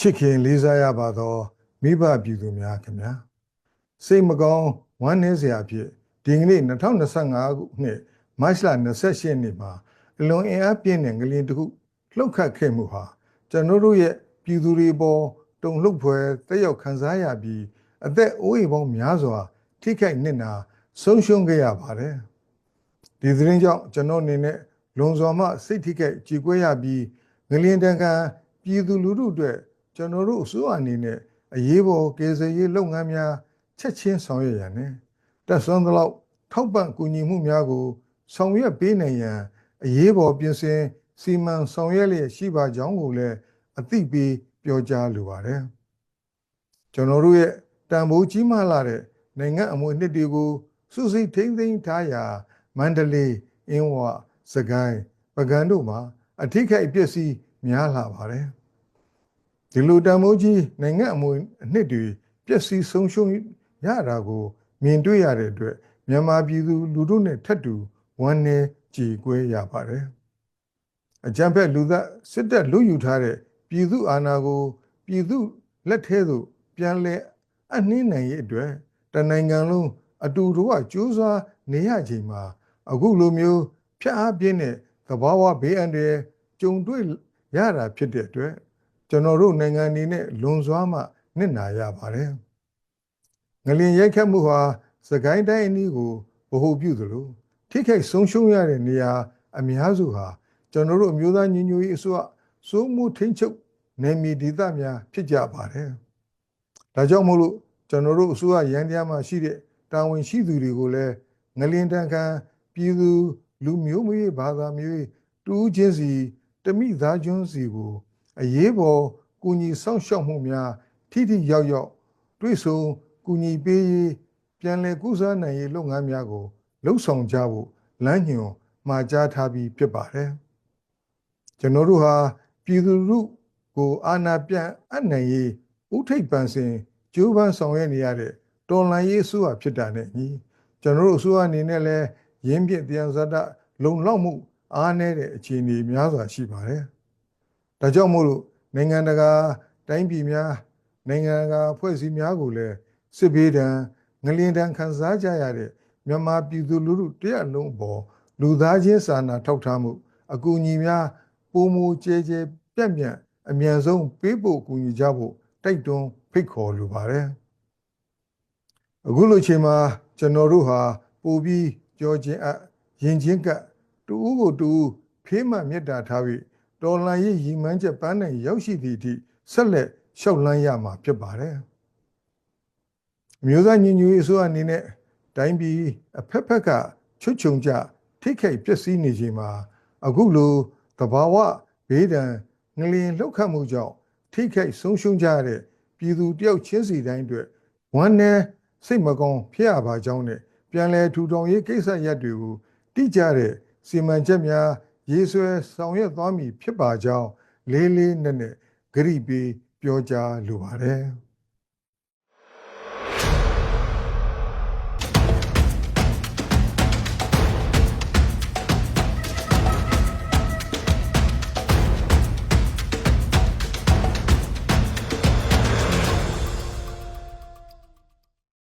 ချစ်ခင်လေးစားရပါသောမိဘပြည်သူများခင်ဗျာစိတ်မကောင်းဝမ်းနည်းစရာအဖြစ်ဒီကနေ့2025ခုနှစ်မတ်လ28ရက်နေ့မှာအလွန်အင်အားပြင်းတဲ့ငလျင်တစ်ခုလှုပ်ခတ်ခဲ့မှုဟာကျွန်တော်တို့ရဲ့ပြည်သူတွေပေါ်တုံ့လှုပ်ဖွယ်တက်ရောက်ခံစားရပြီးအသက်အိုးအိမ်ပေါင်းများစွာ ထိခိုက်နစ်နာဆုံးရှုံးခဲ့ရပါတယ်ဒီသတင်းကြောင့်ကျွန်တော်အနေနဲ့လွန်စွာမှစိတ်ထိခိုက်ကြေကွဲရပြီးငလျင်တန်ခံပြည်သူလူထုအတွက် ကျွန်တော်တို့အစိုးရအနေနဲ့အရေးပေါ်ကယ်ဆယ်ရေးလုပ်ငန်းများချက်ချင်းဆောင်ရွက်ရန်နဲ့တက်ဆွမ်းသလောက်ထောက်ပံ့ကူညီမှုများကို ဆောင်ရွက်ပေးနိုင်ရန်အရေးပေါ်ပြင်ဆင်စီမံဆောင်ရွက်လျက်ရှိပါကြောင်းကိုလည်းအသိပေးပြောကြားလိုပါတယ်ကျွန်တော်တို့ရဲ့တန်ဖိုးကြီးမားလာတဲ့နိုင်ငံအမွေနှစ်တွေကိုစုစည်းထိန်းသိမ်းထားရာမန္တလေးအင်းဝစကိုင်းပကံတို့မှာအထိခိုက်အပျက်စီးများလာပါတယ် ဒီလိုတန်ဖိုးကြီးနိုင်ငံအမွေအနှစ်တွေပျက်စီးဆုံးရှုံးရတာကို မြင်တွေ့ရတဲ့အတွက်မြန်မာပြည်သူလူထုနဲ့ထပ်တူဝမ်းနည်းကြေကွဲရပါတယ်အကြံဖက်လူသက်စစ်တပ်လူယူထားတဲ့ပြည်သူအာဏာကို ပြည်သူလက်ထဲသို့ပြန်လဲအနှင်းနိုင်ရဲ့အတွက်တနိုင်ငံလုံးအတူတူကကြိုးစားနေရချိန်မှာ အခုလိုမျိုးဖျက်အားပြင်းတဲ့သဘာဝဘေးအန္တရာယ်ကြုံတွေ့ရတာဖြစ်တဲ့အတွက် ကျွန်တော်တို့နိုင်ငံအနေနဲ့လွန်စွာမှနစ်နာရပါတယ်ငလျင်ရိုက်ခတ်မှုဟာစကိုင်းတိုင်းအနည်းကိုဗဟုပြုသလိုထိခိုက်ဆုံးရှုံးရတဲ့နေရာအများစုဟာကျွန်တော်တို့အမျိုးသားညီညွတ်ရေးအစိုးရစိုးမှုထိန်းချုပ်နယ်မြေဒေသများဖြစ်ကြပါတယ်။ဒါကြောင့်မို့လို့ကျွန်တော်တို့အစိုးရရန်တရားမှာရှိတဲ့တာဝန်ရှိသူတွေကိုလည်းငလင်တန်ခံပြည်သူလူမျိုးမျိုးဘာသာမျိုးတူးချင်းစီတမိသားကျွန်းစီကို အရေးပေါ်ကူညီဆောင်ရှောက်မှုများထိထိရောက်ရောက်တွေ့ဆုံကူညီပေးရေးပြန်လည်ကုစားနိုင်ရေးလုပ်ငန်းများကိုလှုပ်ဆောင်ကြဖို့လမ်းညွှန်မှာကြားထားပြီးဖြစ်ပါတယ်ကျွန်တော်တို့ဟာပြည်သူလူကိုအာဏာပြန်အပ်နိုင်ရေးဥထိပ်ပန်စင်ကျိုးပန်းဆောင်ရွက်နေရတဲ့တော်လှန်ရေးအစိုးရဖြစ်တာနဲ့ညီကျွန်တော်တို့အစိုးရအနေနဲ့လည်းရင်းပြတရားဇာတလုံလောက်မှုအားနည်းတဲ့အခြေအနေများစွာရှိပါတယ်။ ဒါကြောင့်မို့လို့နိုင်ငံတကာတိုင်းပြည်များနိုင်ငံတကာအဖွဲ့အစည်းများကိုလည်းစစ်ဘေးဒဏ်ငလျင်ဒဏ်ခံစားကြရတဲ့မြန်မာပြည်သူလူထုတရက်လုံးပေါ်လူသားချင်းစာနာထောက်ထားမှု အကူအညီများပုံမူကျဲကျဲပြက်ပြက်အမြန်ဆုံးပေးဖို့ကူညီကြဖို့တိုက်တွန်းဖိတ်ခေါ်လိုပါတယ်အခုလိုချိန်မှာကျွန်တော်တို့ဟာပို့ပြီးကြောခြင်းအရင်ချင်းကတူဦးကိုတူဦးဖေးမှမေတ္တာထားပြီး တော်လှန်ရေးရည်မှန်းချက်ပန်းနိုင်ရောက်ရှိသည့်အထိဆက်လက်ရှောက်လန်းရမှာဖြစ်ပါတယ်အမျိုးသားညီညွတ်ရေးအစိုးရအနေနဲ့တိုင်းပြည်အဖက်ဖက်ကချွတ်ချုံကြထိခိုက်ပျက်စီးနေချိန်မှာအခုလိုတဘာဝဘေးဒဏ်ငလျင်လှုပ်ခတ်မှုကြောင့်ထိခိုက်ဆုံးရှုံးကြတဲ့ပြည်သူတယောက်ချင်းစီတိုင်းအတွက်ဝမ်းနည်းစိတ်မကောင်းဖြစ်ရပါကြောင်းနဲ့ပြန်လည်ထူထောင်ရေးကိစ္စရပ်တွေကိုတိကျတဲ့စီမံချက်များ ရေးဆွဲဆောင်ရွက်သွားမည်ဖြစ်ပါကြောင်းလေးလေးနက်နက်ဂရိပေးပြောကြားလိုပါတယ်